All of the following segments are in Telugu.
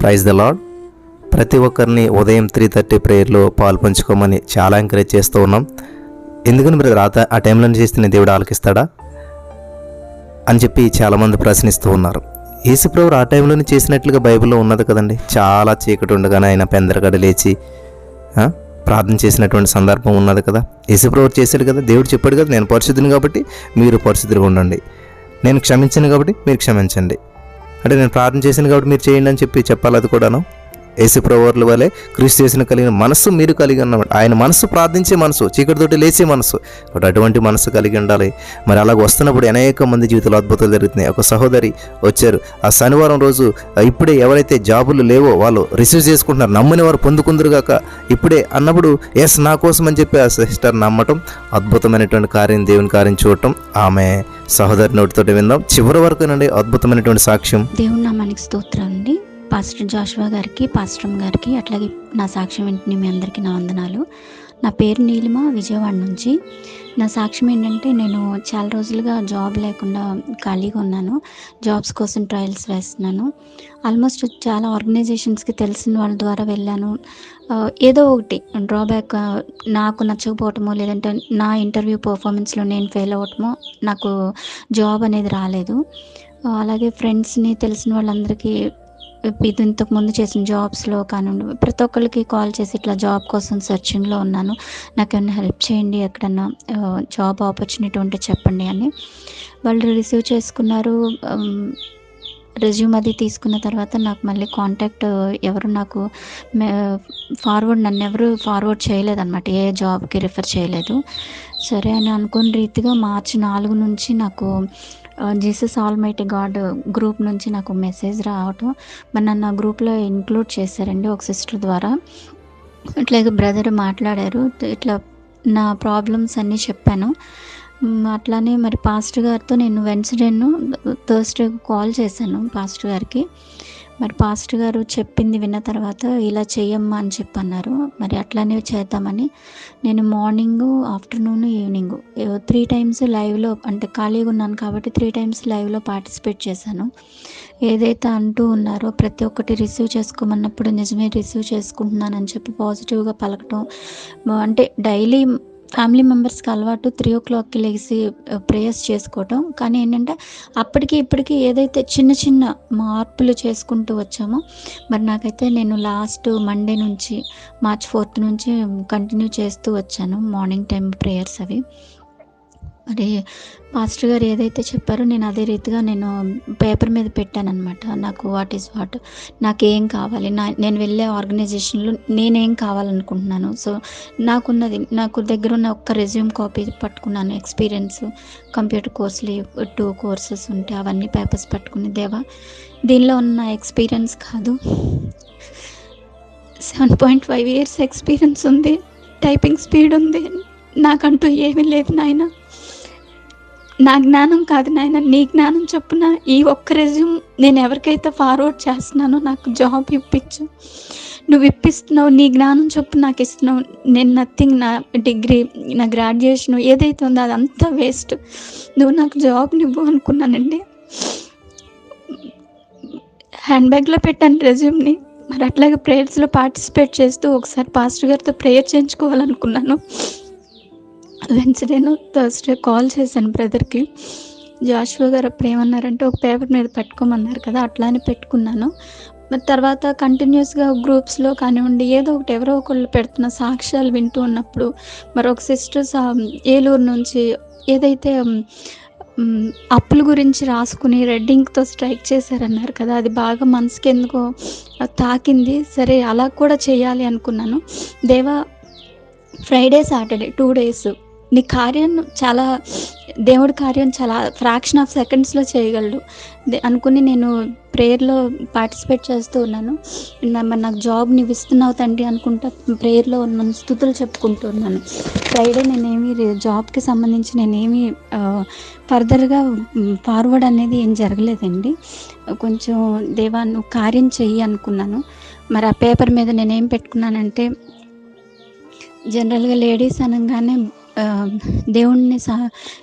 ప్రైజ్ ద లాడ్ ప్రతి ఒక్కరిని ఉదయం త్రీ థర్టీ ప్రేయర్లో పాలు పంచుకోమని చాలా ఎంకరేజ్ చేస్తూ ఉన్నాం. ఎందుకని మీరు రాత ఆ టైంలో చేస్తే దేవుడు ఆలకిస్తాడా? అని చెప్పి చాలామంది ప్రశ్నిస్తూ ఉన్నారు. యేసుప్రభు ఆ టైంలోనే చేసినట్లుగా బైబిల్లో ఉన్నది కదండి. చాలా చీకటి ఉండగానే ఆయన పెందరగడ లేచి ప్రార్థన చేసినటువంటి సందర్భం ఉన్నది కదా. యేసుప్రభు చేశాడు కదా. దేవుడు చెప్పాడు కదా నేను పరిశుద్ధిని కాబట్టి మీరు పరిశుద్ధిగా ఉండండి. నేను క్షమించాను కాబట్టి మీరు క్షమించండి. అంటే నేను ప్రార్థన చేశాను కాబట్టి మీరు చేయండి అని చెప్పి చెప్పాలి అది కూడాను. యేసుప్రవర్ల వలె క్రీస్తు చేసిన కలిగిన మనస్సు మీరు కలిగి ఉన్నమాట ఆయన మనస్సు ప్రార్థించే మనసు చీకటితోటి లేచే మనసు కాబట్టి అటువంటి మనసు కలిగి ఉండాలి. మరి అలాగ వస్తున్నప్పుడు అనేక మంది జీవితంలో అద్భుతాలు జరుగుతున్నాయి. ఒక సహోదరి వచ్చారు. ఆ శనివారం రోజు ఇప్పుడే ఎవరైతే జాబులు లేవో వాళ్ళు రిసీవ్ చేసుకుంటున్నారు. నమ్మని వారు పొందుకుందరుగాక ఇప్పుడే అన్నప్పుడు ఎస్ నా కోసం అని చెప్పి ఆ సిస్టర్ నమ్మటం అద్భుతమైనటువంటి కార్యం దేవుని కార్యం చూడటం. ఆమె సహోదరి నోటితో విందాం చివరి వరకు నుండి అద్భుతమైనటువంటి సాక్ష్యం. దేవుని నామానికి స్తోత్రం అండి. పాస్టర్ జాషువా గారికి పాస్టర్ గారికి అట్లాగే నా సాక్ష్యం వెంటనే మీ అందరికీ నా వందనాలు. నా పేరు నీలిమ విజయవాడ నుంచి. నా సాక్ష్యం ఏంటంటే నేను చాలా రోజులుగా జాబ్ లేకుండా ఖాళీగా ఉన్నాను. జాబ్స్ కోసం ట్రయల్స్ వేస్తున్నాను. ఆల్మోస్ట్ చాలా ఆర్గనైజేషన్స్కి తెలిసిన వాళ్ళ ద్వారా వెళ్ళాను. ఏదో ఒకటి డ్రాబ్యాక్ నాకు నచ్చకపోవటమో లేదంటే నా ఇంటర్వ్యూ పర్ఫార్మెన్స్లో నేను ఫెయిల్ అవ్వటమో నాకు జాబ్ అనేది రాలేదు. అలాగే ఫ్రెండ్స్ని తెలిసిన వాళ్ళందరికీ ఇది ఇంతకుముందు చేసిన జాబ్స్లో కానివ్వండి ప్రతి ఒక్కరికి కాల్ చేసి ఇట్లా జాబ్ కోసం సెర్చింగ్లో ఉన్నాను. నాకు ఏమైనా హెల్ప్ చేయండి ఎక్కడన్నా జాబ్ ఆపర్చునిటీ ఉంటే చెప్పండి అని. వాళ్ళు రిసీవ్ చేసుకున్నారు రెజ్యూమ్ అది తీసుకున్న తర్వాత నాకు మళ్ళీ కాంటాక్ట్ ఎవరు నాకు ఫార్వర్డ్ నన్ను ఎవరు ఫార్వర్డ్ చేయలేదన్నమాట ఏ జాబ్కి రిఫర్ చేయలేదు. సరే అని అనుకున్న రీతిగా మార్చి నాలుగు నుంచి నాకు జీసస్ ఆల్మైటీ గాడ్ గ్రూప్ నుంచి నాకు మెసేజ్ రావటం. మరి నన్ను ఆ గ్రూప్లో ఇంక్లూడ్ చేశారండి ఒక సిస్టర్ ద్వారా. ఇట్లాగే బ్రదర్ మాట్లాడారు. ఇట్లా నా ప్రాబ్లమ్స్ అన్నీ చెప్పాను. అట్లానే మరి పాస్టర్ గారితో నేను వెన్స్డేను థర్స్డే కాల్ చేశాను పాస్టర్ గారికి. మరి పాస్టర్ గారు చెప్పింది విన్న తర్వాత ఇలా చెయ్యమ్మా అని చెప్పి అన్నారు మరి అట్లానే చేద్దామని నేను morning afternoon evening. Three times లైవ్లో అంటే ఖాళీగా ఉన్నాను కాబట్టి త్రీ టైమ్స్ లైవ్లో పార్టిసిపేట్ చేశాను. ఏదైతే అంటూ ఉన్నారో ప్రతి ఒక్కటి రిసీవ్ చేసుకోమన్నప్పుడు నిజమే రిసీవ్ చేసుకుంటున్నానని చెప్పి పాజిటివ్గా పలకటం అంటే డైలీ ఫ్యామిలీ మెంబర్స్కి అలవాటు త్రీ ఓ క్లాక్కి లేచి ప్రేయర్స్ చేసుకోవటం. కానీ ఏంటంటే అప్పటికి ఇప్పటికి ఏదైతే చిన్న చిన్న మార్పులు చేసుకుంటూ వచ్చామో మరి నాకైతే నేను లాస్ట్ మండే నుంచి మార్చ్ ఫోర్త్ నుంచి కంటిన్యూ చేస్తూ వచ్చాను మార్నింగ్ టైం ప్రేయర్స్ అవి. మరి మాస్టర్ గారు ఏదైతే చెప్పారో నేను అదే రీతిగా నేను పేపర్ మీద పెట్టానమాట నాకు వాట్ ఈస్ వాట్ నాకు ఏం కావాలి? నా నేను వెళ్ళే ఆర్గనైజేషన్లో నేనేం కావాలనుకుంటున్నాను? సో నాకున్నది నాకు దగ్గర ఉన్న ఒక్క రెజ్యూమ్ కాపీ పట్టుకున్నాను. ఎక్స్పీరియన్స్ కంప్యూటర్ కోర్సులు టూ కోర్సెస్ ఉంటే అవన్నీ పేపర్స్ పట్టుకుని దేవా దీనిలో ఉన్న ఎక్స్పీరియన్స్ కాదు. Seven point five years experience ఉంది. టైపింగ్ స్పీడ్ ఉంది. నాకంటూ ఏమీ లేదు నాయనా. నా జ్ఞానం కాదు నాయన నీ జ్ఞానం చొప్పున ఈ ఒక్క రెజ్యూమ్ నేను ఎవరికైతే ఫార్వర్డ్ చేస్తున్నానో నాకు జాబ్ ఇప్పించు. నువ్వు ఇప్పిస్తున్నావు నీ జ్ఞానం చొప్పున నాకు ఇస్తున్నావు. నేను నథింగ్ నా డిగ్రీ నా గ్రాడ్యుయేషన్ ఏదైతే ఉందో అదంతా వేస్ట్ నువ్వు నాకు జాబ్ నువ్వు అనుకున్నానండి. హ్యాండ్ బ్యాగ్లో పెట్టాను రెజ్యూమ్ని మరి అట్లాగే ప్రేయర్స్లో పార్టిసిపేట్ చేస్తూ ఒకసారి పాస్టర్ గారితో ప్రేయర్ చేయించుకోవాలనుకున్నాను. వెన్స్డేను థర్స్డే కాల్ చేశాను బ్రదర్కి జాషువా గారు అప్పుడు ఏమన్నారంటే ఒక పేపర్ మీద పెట్టుకోమన్నారు కదా అట్లానే పెట్టుకున్నాను. మరి తర్వాత కంటిన్యూస్గా గ్రూప్స్లో కానివ్వండి ఏదో ఒకటి ఎవరో ఒకళ్ళు పెడుతున్న సాక్ష్యాలు వింటూ ఉన్నప్పుడు మరి ఒక సిస్టర్ ఏలూరు నుంచి ఏదైతే అప్పుల గురించి రాసుకుని రెడ్ ఇంక్తో స్ట్రైక్ చేశారన్నారు కదా అది బాగా మనసుకి ఎందుకో తాకింది. సరే అలా కూడా చేయాలి అనుకున్నాను. దేవా ఫ్రైడే సాటర్డే టూ డేస్ నీ కార్యం చాలా దేవుడి కార్యం చాలా ఫ్రాక్షన్ ఆఫ్ సెకండ్స్లో చేయగలడు. దే- అనుకుని నేను ప్రేయర్లో పార్టిసిపేట్ చేస్తూ ఉన్నాను. నాకు జాబ్ నువ్వు ఇస్తున్నావు తండ్రి అనుకుంటా ప్రేయర్లో ఉన్నాను స్థుతులు చెప్పుకుంటూ ఉన్నాను. ఫ్రైడే నేనేమి జాబ్కి సంబంధించి నేనేమి ఫర్దర్గా ఫార్వర్డ్ అనేది ఏం జరగలేదండి. కొంచెం దేవా నువ్వు కార్యం చెయ్యి అనుకున్నాను. మరి ఆ పేపర్ మీద నేనేం పెట్టుకున్నానంటే జనరల్గా లేడీస్ అనగానే దేవుణ్ణి సా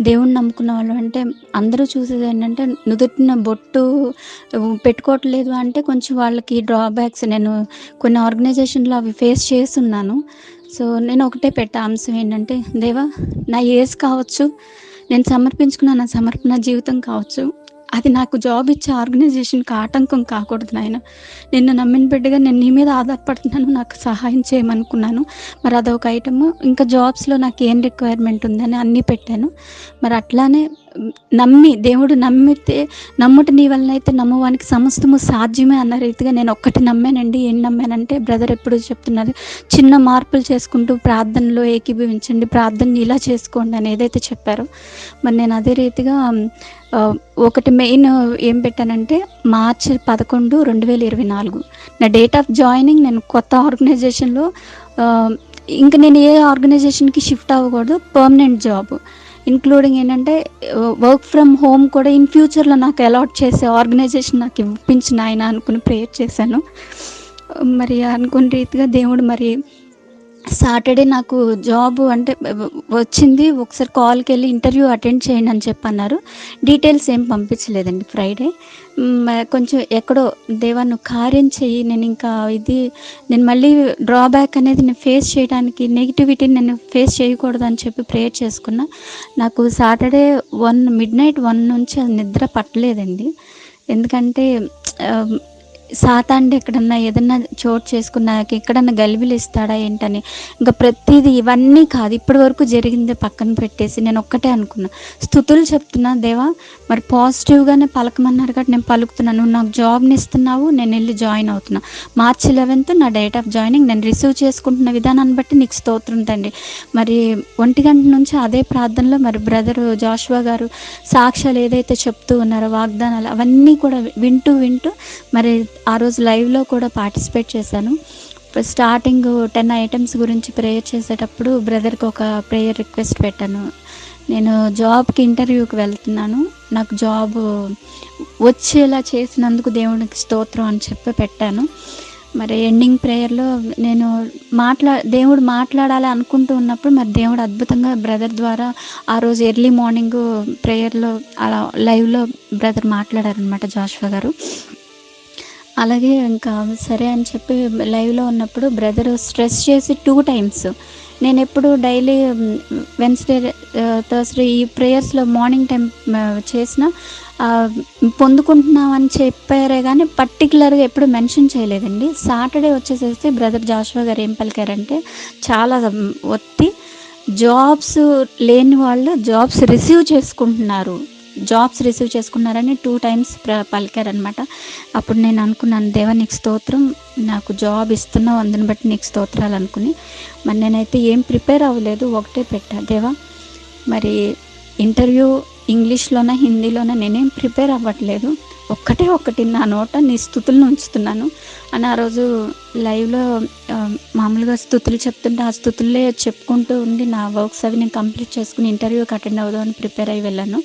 దేవుణ్ణి నమ్ముకున్న వాళ్ళు అంటే అందరూ చూసేది ఏంటంటే నుదుటిన బొట్టు పెట్టుకోవట్లేదు అంటే కొంచెం వాళ్ళకి డ్రాబ్యాక్స్ నేను కొన్ని ఆర్గనైజేషన్లో అవి ఫేస్ చేస్తున్నాను. సో నేను ఒకటే పెట్టే అంశం ఏంటంటే దేవా నా ఏజ్ కావచ్చు నేను సమర్పించుకున్న నా సమర్పణ జీవితం కావచ్చు అది నాకు జాబ్ ఇచ్చే ఆర్గనైజేషన్కి ఆటంకం కాకూడదు నాయన. నిన్ను నమ్మిన బిడ్డగా నేను నీ మీద ఆధారపడుతున్నాను నాకు సహాయం చేయమనుకున్నాను. మరి అదొక ఐటమ్ ఇంకా జాబ్స్లో నాకు ఏం రిక్వైర్మెంట్ ఉందని అన్నీ పెట్టాను. మరి అట్లానే నమ్మి దేవుడు నమ్మితే నమ్ముట నీ వలన అయితే నమ్మవానికి సమస్తము సాధ్యమే అన్న రీతిగా నేను ఒక్కటి నమ్మానండి. ఏం నమ్మానంటే బ్రదర్ ఎప్పుడు చెప్తున్నారు చిన్న మార్పులు చేసుకుంటూ ప్రార్థనలో ఏకీభవించండి ప్రార్థన ఇలా చేసుకోండి అని ఏదైతే చెప్పారో. మరి నేను అదే రీతిగా ఒకటి మెయిన్ ఏం పెట్టానంటే మార్చి పదకొండు రెండు వేల ఇరవై నాలుగు. నా డేట్ ఆఫ్ జాయినింగ్ నేను కొత్త ఆర్గనైజేషన్లో ఇంకా నేను ఏ ఆర్గనైజేషన్కి షిఫ్ట్ అవ్వకూడదు పర్మనెంట్ జాబ్. ఇంక్లూడింగ్ ఏంటంటే వర్క్ ఫ్రమ్ హోమ్ కూడా ఇన్ ఫ్యూచర్లో నాకు అలాట్ చేసే ఆర్గనైజేషన్ నాకు ఇప్పించిన ఆయన అనుకుని ప్రేయర్ చేశాను. మరి అనుకున్న రీతిగా దేవుడు మరి సాటర్డే నాకు జాబ్ అంటే వచ్చింది. ఒకసారి కాల్కి వెళ్ళి ఇంటర్వ్యూ అటెండ్ చేయండి అని చెప్పి అన్నారు డీటెయిల్స్ ఏం పంపించలేదండి ఫ్రైడే. కొంచెం ఎక్కడో దేవా నువ్వు కార్యం చెయ్యి నేను ఇంకా ఇది నేను మళ్ళీ డ్రాబ్యాక్ అనేది నేను ఫేస్ చేయడానికి నెగిటివిటీని నేను ఫేస్ చేయకూడదు అని చెప్పి ప్రేయర్ చేసుకున్నా. నాకు Saturday one midnight one నుంచి అది నిద్ర పట్టలేదండి. ఎందుకంటే సాతాండి ఎక్కడన్నా ఏదన్నా చోటు చేసుకున్నాక ఎక్కడన్నా గలిబిలు ఇస్తాడా ఏంటని? ఇంకా ప్రతిదీ ఇవన్నీ కాదు. ఇప్పటి వరకు జరిగింది పక్కన పెట్టేసి నేను ఒక్కటే అనుకున్నా. స్థుతులు చెప్తున్నా దేవా మరి పాజిటివ్గానే పలకమన్నారు కాబట్టి నేను పలుకుతున్నాను నువ్వు నాకు జాబ్ని ఇస్తున్నావు నేను వెళ్ళి జాయిన్ అవుతున్నా. మార్చ్ లెవెన్త్ నా డేట్ ఆఫ్ జాయినింగ్ నేను రిసీవ్ చేసుకుంటున్న విధానాన్ని బట్టి నీకు స్తోత్రం తండ్రి. మరి ఒంటి గంట నుంచి అదే ప్రార్థనలో మరి బ్రదర్ జాషువా గారు సాక్ష్యాలు ఏదైతే చెప్తూ ఉన్నారో వాగ్దానాలు అవన్నీ కూడా వింటూ వింటూ మరి ఆ రోజు లైవ్లో కూడా పార్టిసిపేట్ చేశాను. స్టార్టింగ్ టెన్ ఐటమ్స్ గురించి ప్రేయర్ చేసేటప్పుడు బ్రదర్కి ఒక ప్రేయర్ రిక్వెస్ట్ పెట్టాను. నేను జాబ్కి ఇంటర్వ్యూకి వెళ్తున్నాను. నాకు జాబ్ వచ్చేలా చేసినందుకు దేవునికి స్తోత్రం అని చెప్పి పెట్టాను. మరి ఎండింగ్ ప్రేయర్లో నేను మాట్లా దేవుడు మాట్లాడాలి అనుకుంటూ ఉన్నప్పుడు మరి దేవుడు అద్భుతంగా బ్రదర్ ద్వారా ఆ రోజు ఎర్లీ మార్నింగ్ ప్రేయర్లో అలా లైవ్లో బ్రదర్ మాట్లాడారనమాట జాషువా గారు. అలాగే ఇంకా సరే అని చెప్పి లైవ్లో ఉన్నప్పుడు బ్రదర్ స్ట్రెస్ చేసి టూ టైమ్స్ నేను ఎప్పుడు డైలీ వెన్స్డే థర్స్డే ఈ ప్రేయర్స్లో మార్నింగ్ టైం చేసిన పొందుకుంటున్నామని చెప్పారే కానీ పర్టికులర్గా ఎప్పుడు మెన్షన్ చేయలేదండి. సాటర్డే వచ్చేసేసి బ్రదర్ జాషువా గారు ఏం పలికారంటే చాలా ఒత్తి జాబ్స్ లేని వాళ్ళు జాబ్స్ రిసీవ్ చేసుకుంటున్నారు. జాబ్స్ రిసీవ్ చేసుకున్నారని టూ టైమ్స్ పలికారనమాట అప్పుడు నేను అనుకున్నాను దేవా నీకు స్తోత్రం నాకు జాబ్ ఇస్తున్నావు అందుని బట్టి నీకు స్తోత్రాలు అనుకుని. మరి నేనైతే ఏం ప్రిపేర్ అవ్వలేదు ఒకటే పెట్టా. దేవా మరి ఇంటర్వ్యూ ఇంగ్లీష్లోనా హిందీలోన నేనేం ప్రిపేర్ అవ్వట్లేదు. ఒక్కటే ఒక్కటి నా నోట నీ స్థుతులను ఉంచుతున్నాను. అని ఆ రోజు లైవ్లో మామూలుగా స్థుతులు చెప్తుంటే ఆ స్థుతులే చెప్పుకుంటూ ఉండి నా వర్క్స్ అవి నేను కంప్లీట్ చేసుకుని ఇంటర్వ్యూకి అటెండ్ అవుదామని ప్రిపేర్ అయ్యి వెళ్ళాను.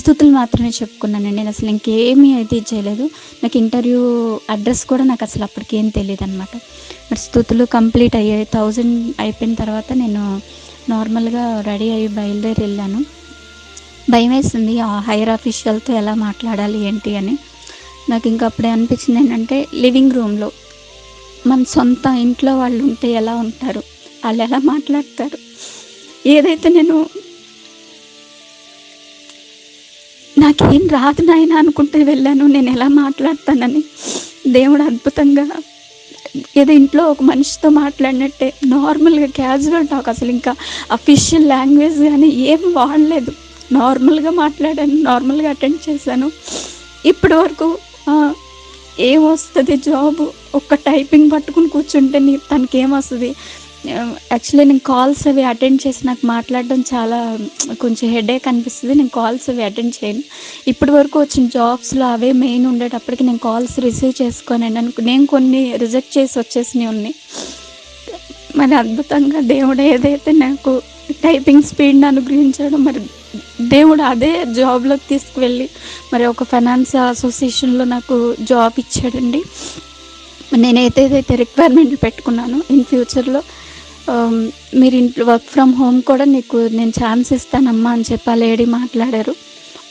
స్థుతులు మాత్రమే చెప్పుకున్నానండి నేను అసలు ఇంకేమీ అయితే చేయలేదు. నాకు ఇంటర్వ్యూ అడ్రస్ కూడా నాకు అసలు అప్పటికి ఏం తెలియదు అనమాట మరి స్థుతులు కంప్లీట్ అయ్యాయి. థౌజండ్ అయిపోయిన తర్వాత నేను నార్మల్గా రెడీ అయ్యి బయలుదేరి వెళ్ళాను. భయం వేసింది ఆ హైయర్ ఆఫీషియల్తో ఎలా మాట్లాడాలి ఏంటి అని. నాకు ఇంకా అప్పుడే అనిపించింది ఏంటంటే లివింగ్ రూమ్లో మన సొంత ఇంట్లో వాళ్ళు ఉంటే ఎలా ఉంటారు? వాళ్ళు ఎలా మాట్లాడతారు? ఏదైతే నేను నాకేం రాదు నాయన అనుకుంటే వెళ్ళాను నేను ఎలా మాట్లాడతానని. దేవుడు అద్భుతంగా ఏదో ఇంట్లో ఒక మనిషితో మాట్లాడినట్టే నార్మల్గా క్యాజువల్ టాక్ అసలు ఇంకా అఫీషియల్ లాంగ్వేజ్ కానీ ఏం వాడలేదు. నార్మల్గా మాట్లాడాను నార్మల్గా అటెండ్ చేశాను. ఇప్పటి వరకు ఏమొస్తుంది ఏం వస్తుంది జాబ్? ఒక్క టైపింగ్ పట్టుకుని కూర్చుంటే నీ తనకి ఏమొస్తుంది యాక్చువల్లీ నేను కాల్స్ అవి అటెండ్ చేసి నాకు మాట్లాడడం చాలా కొంచెం హెడేక్ అనిపిస్తుంది. నేను కాల్స్ అవి అటెండ్ చేయను. ఇప్పటి వరకు వచ్చిన జాబ్స్లో అవే మెయిన్ ఉండేటప్పటికి నేను కాల్స్ రిసీవ్ చేసుకోనండి అనుకు నేను కొన్ని రిజెక్ట్ చేసి వచ్చేసినవి ఉన్నాయి. మరి అద్భుతంగా దేవుడు ఏదైతే నాకు టైపింగ్ స్పీడ్ని అనుగ్రహించాడు. మరి దేవుడు అదే జాబ్లోకి తీసుకువెళ్ళి మరి ఒక ఫైనాన్స్ అసోసియేషన్లో నాకు జాబ్ ఇచ్చాడండి. నేను ఏదైతే రిక్వైర్మెంట్లు పెట్టుకున్నానో. Um, ఇన్ ఫ్యూచర్లో మీరు ఇంట్లో వర్క్ ఫ్రమ్ హోమ్ కూడా నీకు నేను ఛాన్స్ ఇస్తానమ్మా అని చెప్పి ఆ లేడీ మాట్లాడారు.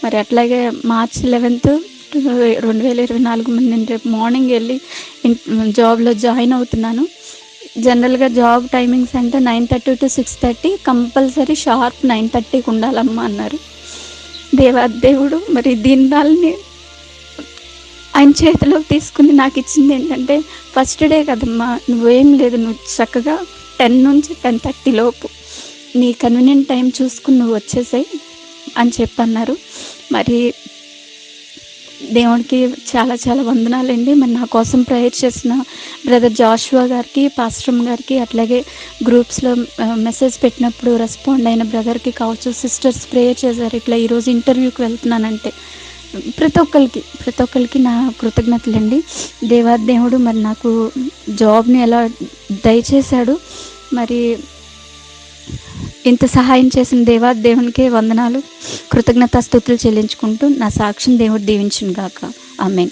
మరి అట్లాగే మార్చ్ లెవెన్త్ రెండు వేల ఇరవై నాలుగు నేను రేపు మార్నింగ్ వెళ్ళి జాబ్లో జాయిన్ అవుతున్నాను. జనరల్గా జాబ్ టైమింగ్స్ అంటే nine thirty to six thirty compulsory sharp nine థర్టీకి ఉండాలమ్మా అన్నారు. దేవా దేవుడు మరి దీని వాళ్ళని ఆయన చేతిలోకి తీసుకుని నాకు ఇచ్చింది ఏంటంటే ఫస్ట్ డే కదమ్మా నువ్వేం లేదు నువ్వు చక్కగా టెన్ నుంచి టెన్ థర్టీ లోపు నీ కన్వీనియంట్ టైం చూసుకుని నువ్వు వచ్చేసాయి అని చెప్పి అన్నారు మరి దేవుడికి చాలా చాలా వందనాలండి. మరి నా కోసం ప్రేయర్ చేసిన బ్రదర్ జాషువా గారికి పాస్టమ్ గారికి అట్లాగే గ్రూప్స్లో మెసేజ్ పెట్టినప్పుడు రెస్పాండ్ అయిన బ్రదర్కి కావచ్చు సిస్టర్స్ ప్రేయర్ చేశారు. ఇట్లా ఈరోజు ఇంటర్వ్యూకి వెళ్తున్నానంటే ప్రతి ఒక్కరికి ప్రతి ఒక్కరికి నా కృతజ్ఞతలండి. దేవాదేవుడు మరి నాకు జాబ్ని ఎలా దయచేశాడు. మరి ఇంత సహాయం చేసిన దేవా దేవునికే వందనాలు. కృతజ్ఞత స్థుతులు చెల్లించుకుంటూ నా సాక్ష్యం దేవుడు దీవించును గాక ఆమె